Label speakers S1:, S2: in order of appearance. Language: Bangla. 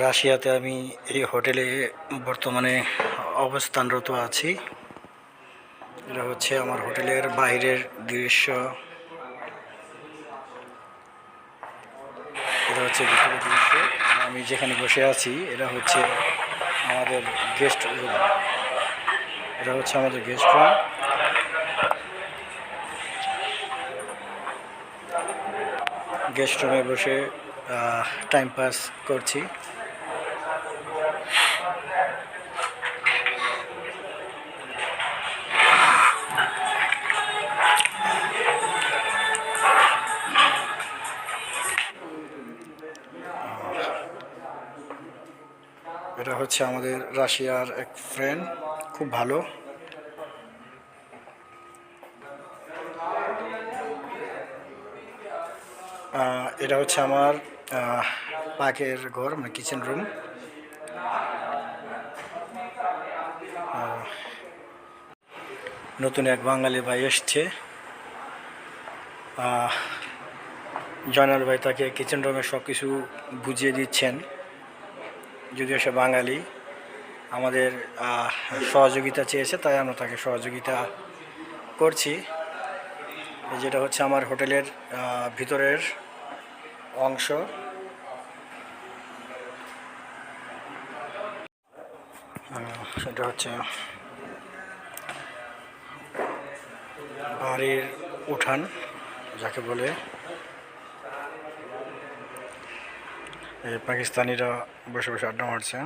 S1: রাশিয়াতে আমি এই হোটেলে বর্তমানে অবস্থানরত আছি। এটা হচ্ছে আমার হোটেলের বাইরের দৃশ্য। এটা হচ্ছে দৃশ্য। আমি যেখানে বসে আছি, এটা হচ্ছে আমাদের গেস্ট রুম। এটা হচ্ছে আমাদের গেস্ট রুম। গেস্ট রুমে বসে টাইম পাস করছি। এটা হচ্ছে আমাদের রাশিয়ার এক ফ্রেন্ড খুব ভালো। এটা হচ্ছে আমার পাকের ঘর মানে কিচেন রুম নতুন এক বাঙালি ভাই এসছে। জয়নাল ভাই তাকে কিচেন রুমে সব কিছু বুঝিয়ে দিচ্ছেন। যদিও সে বাঙালি, আমাদের সহযোগিতা চেয়েছে, তাই আমরা তাকে সহযোগিতা করছি। যেটা হচ্ছে আমার হোটেলের ভিতরের অংশ। সেটা হচ্ছে বাড়ির উঠান যাকে বলে পাকিস্তানিরা বসে বসে আড্ডা মারছে।